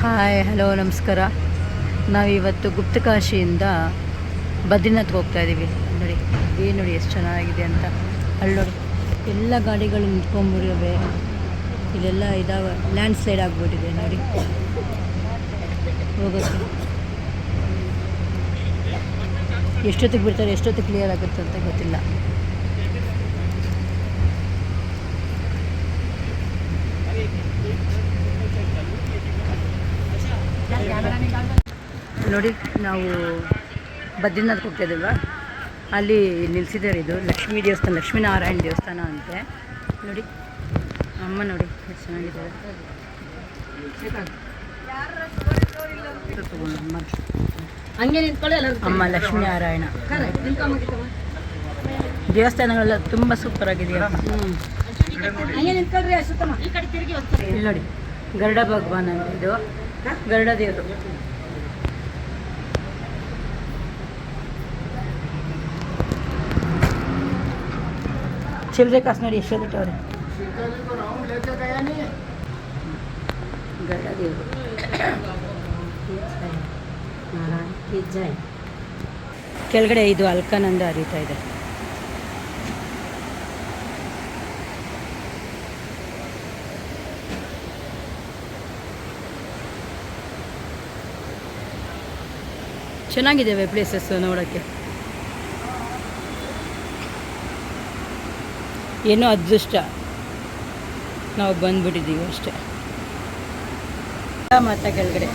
Hi hello ನಮಸ್ಕಾರ. ನಾವಿವತ್ತು ಗುಪ್ತಕಾಶಿಯಿಂದ ಬದ್ರಿನಾಥ್ಗೆ ಹೋಗ್ತಾ ಇದ್ದೀವಿ ನೋಡಿ, ಏನು ನೋಡಿ ಎಷ್ಟು ಚೆನ್ನಾಗಿದೆ ಅಂತ. ಅಲ್ಲಿ ನೋಡಿ, ಎಲ್ಲ ಗಾಡಿಗಳು ನಿಂತ್ಕೊಂಡ್ಬಿಡಿವೆ ಇಲ್ಲೆಲ್ಲ ಇದಾವೆ. ಲ್ಯಾಂಡ್ ಸ್ಲೈಡ್ ಆಗಿಬಿಟ್ಟಿದೆ, ನೋಡಿ. ಹೋಗೋಕ್ಕೆ ಎಷ್ಟೊತ್ತಿಗೆ ಬಿಡ್ತಾರೆ, ಎಷ್ಟೊತ್ತಿಗೆ ಕ್ಲಿಯರ್ ಆಗುತ್ತೆ ಅಂತ ಗೊತ್ತಿಲ್ಲ. ನೋಡಿ ನಾವು ಬದ್ರಿನಾಥ್ ಹೋಗ್ತಾ ಅಲ್ಲಿ ನಿಲ್ಸಿದ್ದಾರೆ ಇದು ಲಕ್ಷ್ಮೀ ದೇವಸ್ಥಾನ ಲಕ್ಷ್ಮೀನಾರಾಯಣ ದೇವಸ್ಥಾನ ಅಂತೆ. ನೋಡಿ ಅಮ್ಮ ನೋಡಿ ಎಷ್ಟು ಚೆನ್ನಾಗಿದ್ದಾರೆ ಅಮ್ಮ ಹಂಗೆ ಅಮ್ಮ ಲಕ್ಷ್ಮೀನಾರಾಯಣ ದೇವಸ್ಥಾನಗಳೆಲ್ಲ ತುಂಬ ಸೂಪರ್ ಆಗಿದೆ ಹ್ಞೂ ಇಲ್ಲಿ ನೋಡಿ ಗರುಡ ಭಗವಾನ್ ಇದು. ಗರುಡ ದೇವರು. ಚಿಲ್ಲರೆ ಕಾಸು ನೋಡಿ ಎಷ್ಟು ಬಿಟ್ಟವ್ರೆ ಗರುಡ ದೇವರು. ಕೆಳಗಡೆ ಇದು ಅಲ್ಕಾನಂದ ಹರಿತಾ ಇದೆ ಚೆನ್ನಾಗಿದ್ದಾವೆ ಪ್ಲೇಸಸ್ ನೋಡೋಕ್ಕೆ. ಏನೋ ಅದೃಷ್ಟ. ನಾವು ಬಂದ್ಬಿಟ್ಟಿದ್ದೀವಿ ಅಷ್ಟೇ. ಮಾತ ಕೆಳಗಡೆ.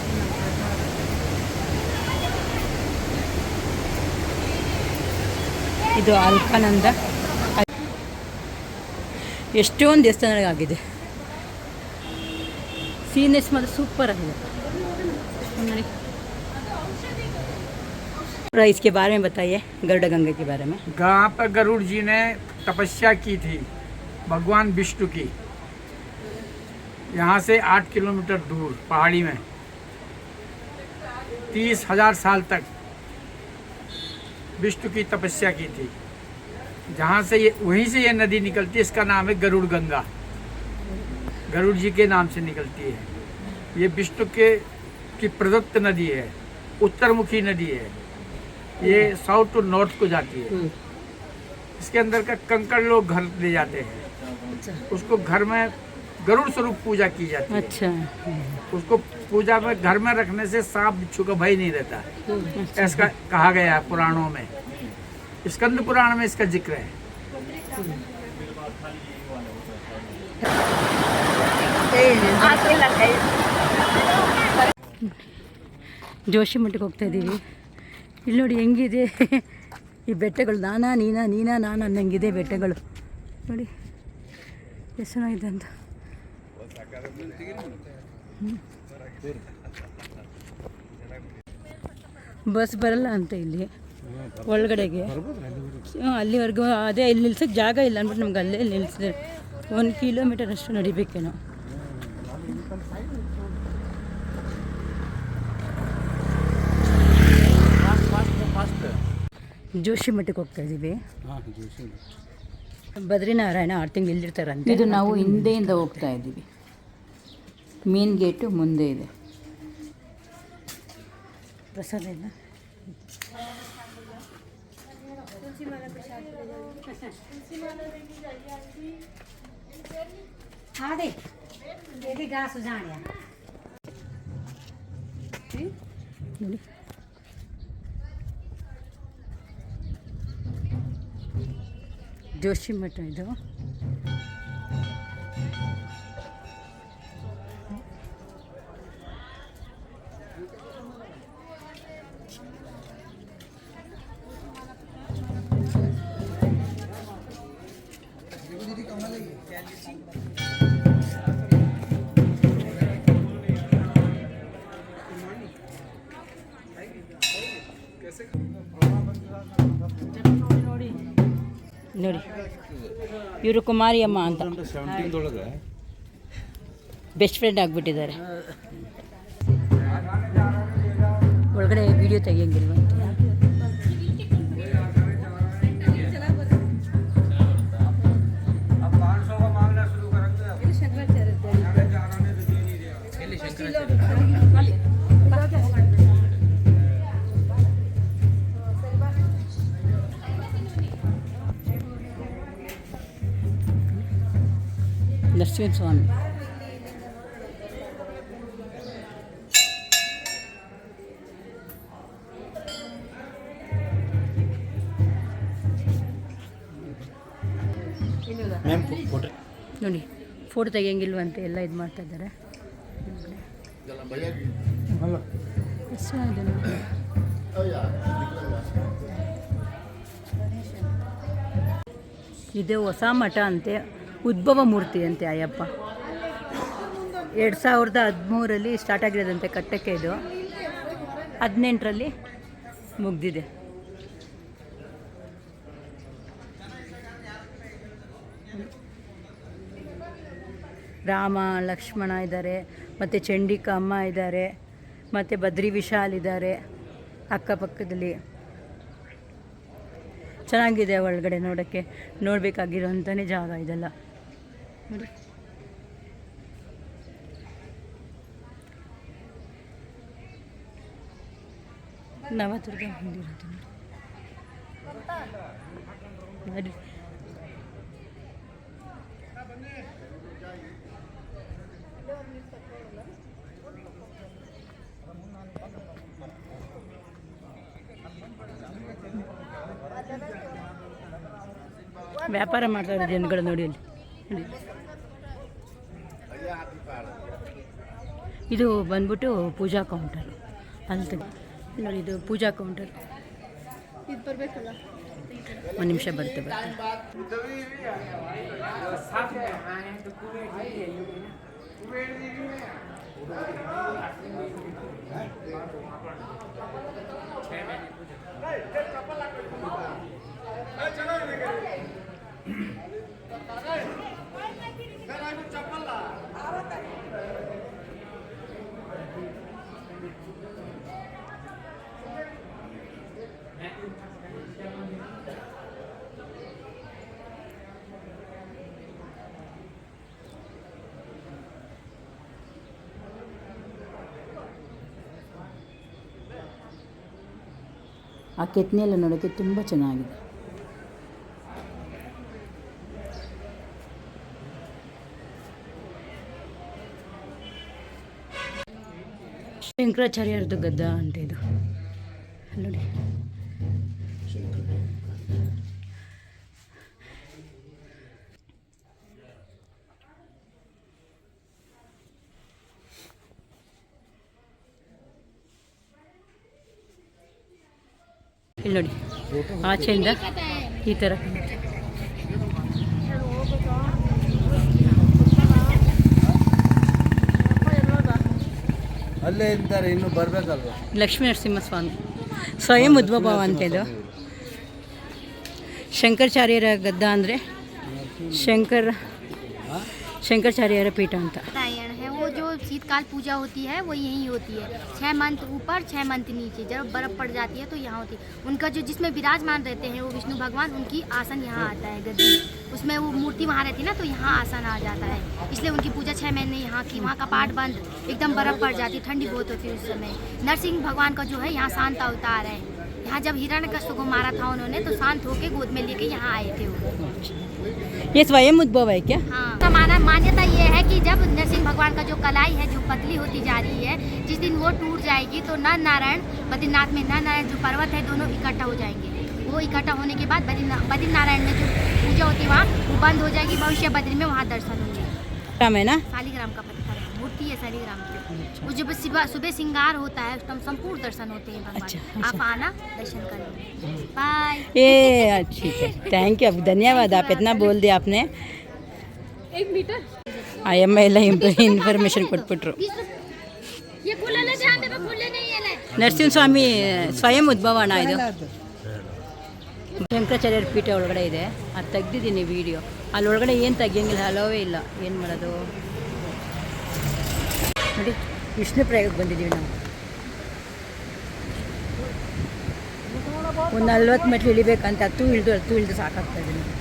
ಇದು ಅಲ್ಕಾನಂದ ಎಷ್ಟೊಂದು ದೇವಸ್ಥಾನಗಳಾಗಿದೆ ಸೀನಿಯರ್ಸ್ ಮಾತ್ರ ಸೂಪರ್ ಆಗಿದೆ. थोड़ा इसके बारे में बताइए, गरुड़ गंगा के बारे में। जहाँ पर गरुड़ जी ने तपस्या की थी, भगवान विष्णु की। यहाँ से आठ किलोमीटर दूर, पहाड़ी में। तीस हज़ार साल तक विष्णु की तपस्या की थी। जहाँ से ये, वहीं से ये नदी निकलती है, इसका नाम है गरुड़ गंगा। गरुड़ जी के नाम से निकलती है। ये विष्णु के, की प्रदत्त नदी है, उत्तरमुखी नदी है। ये साउथ टू नॉर्थ को जाती है इसके अंदर का कंकड़ लोग घर ले जाते हैं उसको घर में गरुड़ स्वरूप पूजा की जाती है अच्छा उसको पूजा में घर में रखने से सांप बिच्छू का भय नहीं रहता ऐसा कहा गया है पुराणों में स्कंद पुराण में इसका जिक्र है ಜೋಶಿ ಮಠಕ್ಕೆ ಹೋಗ್ತಾ ಇದ್ದೀವಿ ಇಲ್ಲಿ ನೋಡಿ ಹೆಂಗಿದೆ? ಈ ಬೆಟ್ಟಗಳು, ನಾನಾ, ನೀನಾ ನೀನಾ, ನಾನು ಅನ್ನಂಗಿದೆ ಬೆಟ್ಟಗಳು. ನೋಡಿ, ಎಷ್ಟು ಅಂತ. ಬಸ್ ಬರಲ್ಲ ಅಂತ ಇಲ್ಲಿ, ಒಳಗಡೆಗೆ. ಅಲ್ಲಿವರೆಗೂ, ಅದೇ ಇಲ್ಲಿ ನಿಲ್ಸಕ್ಕೆ ಜಾಗ ಇಲ್ಲ ಅಂದ್ಬಿಟ್ಟು ನಮ್ಗೆ ಅಲ್ಲೇ ನಿಲ್ಸಿದೆ ಒಂದು ಕಿಲೋಮೀಟರ್ ಅಷ್ಟು ನಡಿಬೇಕೇನೋ. ಜೋಶಿ ಮಠಕ್ಕೆ ಹೋಗ್ತಾ ಇದ್ದೀವಿ. ಬದ್ರಿನಾರಾಯಣ ಆರು ತಿಂಗಳು ಇಲ್ಲಿರ್ತಾರಂತೆ. ಇದು ನಾವು ಹಿಂದೆಯಿಂದ ಹೋಗ್ತಾ ಇದ್ದೀವಿ. ಮೇನ್ ಗೇಟು ಮುಂದೆ ಇದೆ. ಪ್ರಸಾದ ಇಲ್ಲ? ನೋಡಿ ಜೋಶಿ ಮಠ ಇದು ನೋಡಿ ಇವರು ಕುಮಾರಿ ಅಮ್ಮ ಅಂತ ಬೆಸ್ಟ್ ಫ್ರೆಂಡ್ ಆಗಿಬಿಟ್ಟಿದ್ದಾರೆ. ಒಳಗಡೆ ವಿಡಿಯೋ ತೆಗಿಯಂಗಿಲ್ವಂತೆ ಸ್ವಾಮಿ ನೋಡಿ ಫೋಟೋ ತೆಗಿಯಂಗಿಲ್ವಂತೆ ಎಲ್ಲ ಇದು ಮಾಡ್ತಾ ಇದ್ದಾರೆ. ಇದು ಹೊಸ ಮಠ ಅಂತೆ. ಉದ್ಭವ ಮೂರ್ತಿ ಅಂತೆ ಅಯ್ಯಪ್ಪ. ಎರಡು ಸಾವಿರದ ಹದಿಮೂರಲ್ಲಿ ಸ್ಟಾರ್ಟ್ ಆಗಿರೋದಂತೆ ಕಟ್ಟಕ್ಕೆ ಇದು. ಹದಿನೆಂಟರಲ್ಲಿ ಮುಗ್ದಿದೆ. ರಾಮ, ಲಕ್ಷ್ಮಣ ಇದ್ದಾರೆ, ಮತ್ತು ಚಂಡಿಕ ಅಮ್ಮ ಇದ್ದಾರೆ, ಮತ್ತು ಬದ್ರಿ ವಿಶಾಲ್ ಇದ್ದಾರೆ ಅಕ್ಕಪಕ್ಕದಲ್ಲಿ. ಚೆನ್ನಾಗಿದೆ ಒಳಗಡೆ ನೋಡೋಕ್ಕೆ ನೋಡಬೇಕಾಗಿರೋಂಥನೇ ಜಾಗ ಇದೆಲ್ಲ. ನೋಡಿ ನವದುರ್ಗ ಮಂದಿರ ಅದು ನೋಡಿ. ನೋಡಿ ವ್ಯಾಪಾರ ಮಾಡ್ತಾರೆ ಜನಗಳು ನೋಡಿ ಅಲ್ಲಿ ಇದು ಬಂದ್ಬಿಟ್ಟು ಪೂಜಾ ಕೌಂಟರ್ ಅಂತ ನೋಡಿ ಇದು ಪೂಜಾ ಕೌಂಟರ್ ಇದು ಬರಬೇಕಲ್ಲ ಒಂದು ನಿಮಿಷ ಬರ್ತೇವೆ ಬರುತ್ತೆ ಆ ಕೆತ್ತನೆ ಎಲ್ಲ ನೋಡೋಕ್ಕೆ ತುಂಬ ಚೆನ್ನಾಗಿದೆ. ಶಂಕರಾಚಾರ್ಯರದ್ದು ಗದ್ದ ಅಂತ ಇದು. ನೋಡಿ ಇಲ್ಲಿ ನೋಡಿ ಆಚೆಯಿಂದ ಈ ಥರ ಅಲ್ಲೇ ಇದ್ದಾರೆ ಇನ್ನು ಬರಬೇಕಲ್ವ? ಲಕ್ಷ್ಮೀ ನರಸಿಂಹಸ್ವಾಮಿ. ಸ್ವಯಂ ಉದ್ಭವ ಇದು. ಶಂಕರಾಚಾರ್ಯರ ಗದ್ದ ಅಂದರೆ ಶಂಕರ ಶಂಕರಾಚಾರ್ಯರ ಪೀಠ ಅಂತ. शीतकाल पूजा होती है, वो यहीं होती है। छः मंथ ऊपर छः मंथ नीचे। जब बर्फ़ पड़ जाती है तो यहाँ होती है। उनका जो जिसमें विराजमान रहते हैं, वो विष्णु भगवान, उनकी आसन यहाँ आता है, गद्दी। उसमें वो मूर्ति वहाँ रहती है ना तो यहाँ आसन आ जाता है। इसलिए उनकी पूजा छः महीने यहाँ की। वहाँ का पाठ बंद। एकदम बर्फ़ पड़ जाती है, ठंडी बहुत होती है उस समय। नरसिंह भगवान का जो है, यहाँ शांत अवतार है। यहाँ जब हिरण कश्यप को मारा था उन्होंने तो शांत होके गोद में लेके यहाँ आए थे वो। ये स्वयं उद्भव है क्या? हाँ तो माना मान्यता ये है कि जब नरसिंह भगवान का जो कलाई है जो पतली होती जा रही है जिस दिन वो टूट जाएगी तो नर नारायण बद्रीनाथ में नर नारायण जो पर्वत है दोनों इकट्ठा हो जाएँगे। वो इकट्ठा होने के बाद बद्रीना बद्री नारायण में जो पूजा होती है वहाँ वो बंद हो जाएगी भविष्य बद्री में वहाँ दर्शन होंगे। है ना? शालीग्राम का पत्थर है मूर्ति है शालीग्राम की वो जब सुबह सुबह श्रृंगार होता है उस टाइम संपूर्ण दर्शन होते हैं भगवान अच्छा, के। आप आना दर्शन करेंगे बाय ये ठीक है थैंक यू धन्यवाद आप इतना बोल दिया आपने ಆ ಎಮ್ಮ ಎಲ್ಲ ಇನ್ಫಾರ್ಮೇಷನ್ ಕೊಟ್ಬಿಟ್ರು ये खुला ले ध्यान दे खुले नहीं है ले ನರಸಿಂಹಸ್ವಾಮಿ ಸ್ವಯಂ ಉದ್ಭವ ಅಣ್ಣ ಇದು ಶಂಕರಾಚಾರ್ಯರ ಪೀಠ ಒಳಗಡೆ ಇದೆ ಅದು ತೆಗ್ದಿದ್ದೀನಿ ವಿಡಿಯೋ ಅಲ್ಲಿ ಒಳಗಡೆ ಏನು ತೆಗಿಯಂಗಿಲ್ಲ ಹಲವೇ ಇಲ್ಲ ಏನು ಮಾಡೋದು ನೋಡಿ ವಿಷ್ಣು ಪ್ರಯೋಗಕ್ಕೆ ಬಂದಿದ್ದೀವಿ ನಾವು ಒಂದು ನಲ್ವತ್ತು ಮೆಟ್ಲು ಇಳಿಬೇಕಂತ ಹತ್ತು ಇಳಿದು ಹತ್ತು ಇಳಿದು ಸಾಕಾಗ್ತಾ ಇದೆ ನಮ್ಗೆ.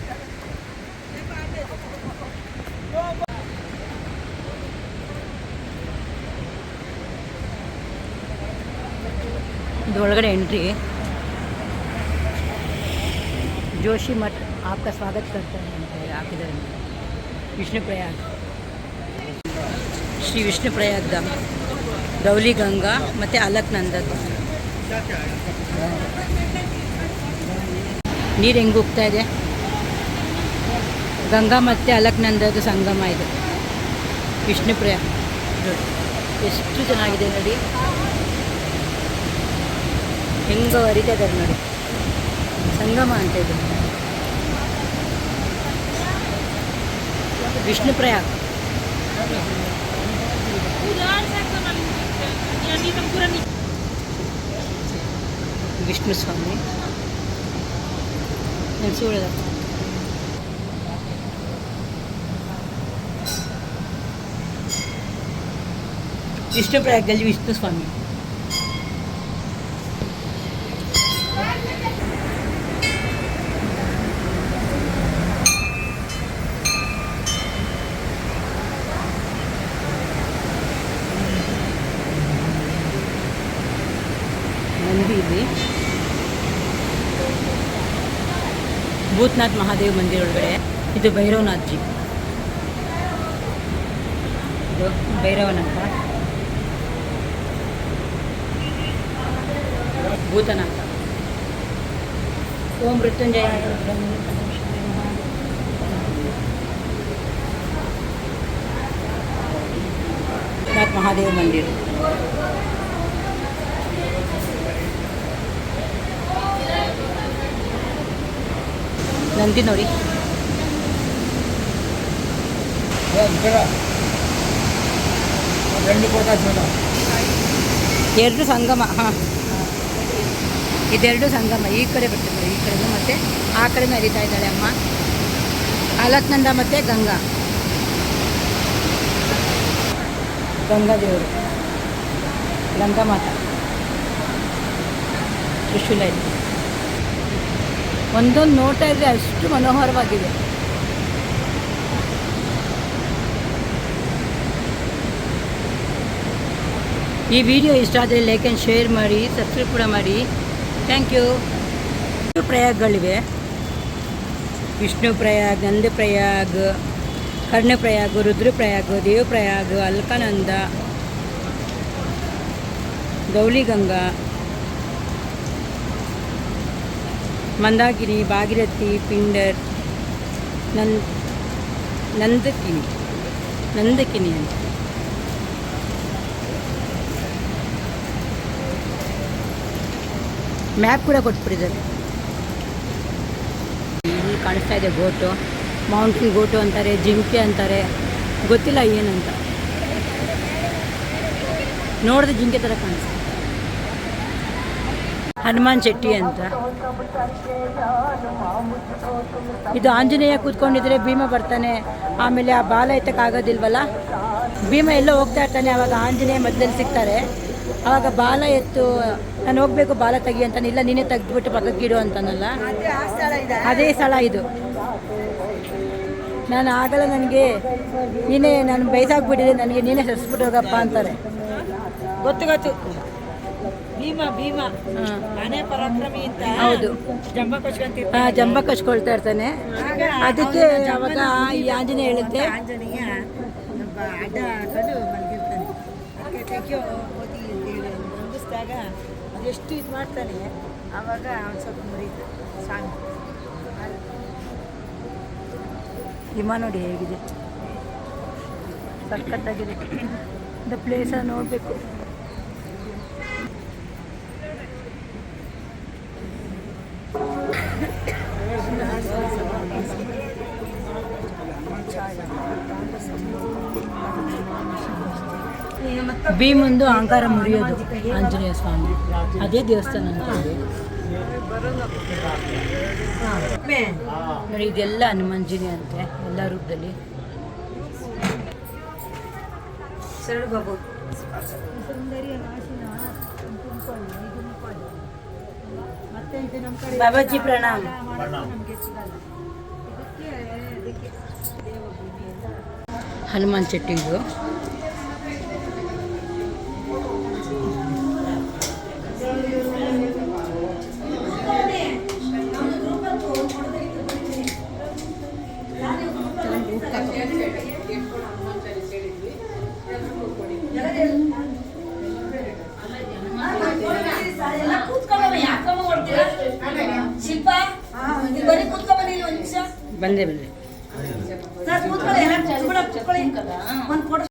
ಇದು ಒಳಗಡೆ ಎಂಟ್ರಿ जोशी मठ आपका स्वागत करते हैं ಅಂತ ಹೇಳಿ ಹಾಕಿದ್ದಾರೆ ವಿಷ್ಣು ಪ್ರಯಾಗ್ ಶ್ರೀ ವಿಷ್ಣು ಪ್ರಯಾಗ್ ಧಾಮ ಗೌಲಿ ಗಂಗಾ ಮತ್ತು ಅಲಕ್ನಂದದ್ದು ನೀರು ಹೆಂಗೆ ಹೋಗ್ತಾ ಇದೆ? ಗಂಗಾ ಮತ್ತು ಅಲಕ್ನಂದದ ಸಂಗಮ ಇದೆ. ವಿಷ್ಣು ಪ್ರಯಾಗ್ ಎಷ್ಟು ಚೆನ್ನಾಗಿದೆ ನೋಡಿ. ಹೆಂಗೆ ಹರಿತಾ ಇದ್ದಾರೆ ನೋಡಿ. ಸಂಗಮ ಅಂತ ಇದೆ. ವಿಷ್ಣು ಪ್ರಯಾಗ್ ವಿಷ್ಣು ಸ್ವಾಮಿ ನೆನೆಸೋಳದ ವಿಷ್ಣು ಪ್ರಯಾಗದಲ್ಲಿ ವಿಷ್ಣು ಸ್ವಾಮಿ ನಂದಿ ಇಲ್ಲಿ ಭೂತ್ನಾಥ್ ಮಹಾದೇವ್ ಮಂದಿರ ಒಳಗಡೆ ಇದು ಭೈರವನಾಥ್ ಜಿ ಇದು ಭೈರವನಾಥ. ಭೂತನಾಥ. ಓಂ ಮೃತ್ಯುಂಜಯ. ಮಹಾದೇವ್ ಮಂದಿರ. ನಂದಿ ನೋಡಿ. ಎರಡು ಸಂಗಮ ಹಾಂ. ಇದೆರಡು ಸಂಗಮ ಈ ಕಡೆ ಬರ್ತದೆ ಈ ಕಡೆ ಮತ್ತೆ ಆ ಕಡೆ ಹರಿತಾ ಇದ್ದಾಳೆ ಅಮ್ಮ. ಅಲತ್ನಂದ ಮತ್ತೆ ಗಂಗಾ. ಗಂಗಾ ದೇವರು. ಗಂಗಾ ಮಾತಾ. ತ್ರಿಶೂಲ ಇದೆ ಒಂದೊಂದು ನೋಟ ಇದ್ರೆ ಅಷ್ಟು ಮನೋಹರವಾಗಿದೆ. ಈ ವಿಡಿಯೋ ಇಷ್ಟ ಆದರೆ ಲೈಕ್ ಆ್ಯಂಡ್ ಶೇರ್ ಮಾಡಿ ಸಬ್ಸ್ಕ್ರೈಬ್ ಕೂಡ ಮಾಡಿ. ಥ್ಯಾಂಕ್ ಯು ಪ್ರಯಾಗ್ಗಳಿವೆ. ವಿಷ್ಣು ಪ್ರಯಾಗ್, ನಂದ ಪ್ರಯಾಗ್ ಕರ್ಣಪ್ರಯಾಗ್ ರುದ್ರಪ್ರಯಾಗ್ ದೇವಪ್ರಯಾಗ್ ಅಲ್ಕಾನಂದ ಗೌಲಿಗಂಗಾ ಮಂದಾಕಿನಿ, ಭಾಗೀರಥಿ, ಪಿಂಡರ್, ನನ್, ನಂದಕಿನಿ ನಂದಕಿನಿ ಅಂತ. ಮ್ಯಾಪ್ ಕೂಡ ಕೊಟ್ಬಿಟ್ಟಿದ್ದಾರೆ. ಇಲ್ಲಿ ಕಾಣಿಸ್ತಾ ಇದೆ ಗೋಟು ಮೌಂಟೇನ್ ಗೋಟು ಅಂತಾರೆ, ಜಿಂಕೆ ಅಂತಾರೆ. ಗೊತ್ತಿಲ್ಲ ಏನಂತ. ನೋಡಿದ್ರೆ ಜಿಂಕೆ ಥರ ಕಾಣಿಸ್ತಾ ಹನುಮಾನ್ ಶೆಟ್ಟಿ ಅಂತ. ಇದು ಆಂಜನೇಯ ಕೂತ್ಕೊಂಡಿದ್ರೆ ಭೀಮ ಬರ್ತಾನೆ. ಆಮೇಲೆ ಆ ಬಾಲ ಎತ್ತಕ್ಕಾಗೋದಿಲ್ವಲ್ಲ? ಭೀಮ ಎಲ್ಲ ಹೋಗ್ತಾ ಇರ್ತಾನೆ ಆವಾಗ ಆಂಜನೇಯ ಮಧ್ಯದಲ್ಲಿ ಸಿಗ್ತಾರೆ. ಆವಾಗ ಬಾಲ ಎತ್ತು, ನಾನು ಹೋಗ್ಬೇಕು, ಬಾಲ ತೆಗಿ ಅಂತಾನೆ. ಇಲ್ಲ, ನೀನೇ ತೆಗೆದ್ಬಿಟ್ಟು ಪಕ್ಕಕ್ಕಿಡು ಅಂತಾನಲ್ಲ. ಅದೇ ಸ್ಥಳ ಇದು. ನಾನು ಆಗಲ್ಲ ನನಗೆ, ನೀನೇ, ನಾನು ಬೈಸಾಕ್ಬಿಟ್ಟಿದೆ ನನಗೆ ನೀನೇ ಸರಿಸ್ಬಿಟ್ಟು ಹೋಗಪ್ಪ ಅಂತಾರೆ. ಗೊತ್ತು ಗೊತ್ತು. ಭೀಮ ಭೀಮ. ಆನೆ ಪರಾಕ್ರಮಿ ಅಂತ ಹೌದು. ಜಂಬ ಕಚ್ಕೊಂತಿರ್ತಾನೆ. ಆ ಜಂಬ ಕಚ್ಕೊಳ್ತಾ ಇರ್ತಾನೆ. ಅದಕ್ಕೆ ಅವಾಗ ಈ ಆಂಜನೇಯ ಹೇಳುತ್ತೆ ಆಂಜನೇಯ ಅಡ್ಡ ಹಾಕೊಂಡು ಮಲಗಿರ್ತಾನೆ ಅದಕ್ಕೆ ತೆಗಿಯೋ ಓದಿ ಮಲಗಿಸಿದಾಗ ಅದೆಷ್ಟು ಇದು ಮಾಡ್ತಾನೆ ಆವಾಗ ಒಂದು ಸ್ವಲ್ಪ ಮುರಿತಾನೆ ಸಾಂಗ್. ಹಿಮ ನೋಡಿ ಹೇಗಿದೆ. ಸಖತ್ತಾಗಿದೆ. ದ ಪ್ಲೇಸ ನೋಡಬೇಕು. ಭೀಮಂದು ಅಹಂಕಾರ ಮುರಿಯೋದು ಆಂಜನೇಯ ಸ್ವಾಮಿ. ಅದೇ ದೇವಸ್ಥಾನ ಅಂತ. ನೋಡಿ ಇದೆಲ್ಲ ಹನುಮಂಜಿನಿ ಅಂತೆ ಎಲ್ಲ ರೂಪದಲ್ಲಿ. ಬಾಬು. ಬಾಬಾಜಿ ಪ್ರಣಾಮ್. ಹನುಮಾನ್ ಚಟ್ಟಿ ಇದು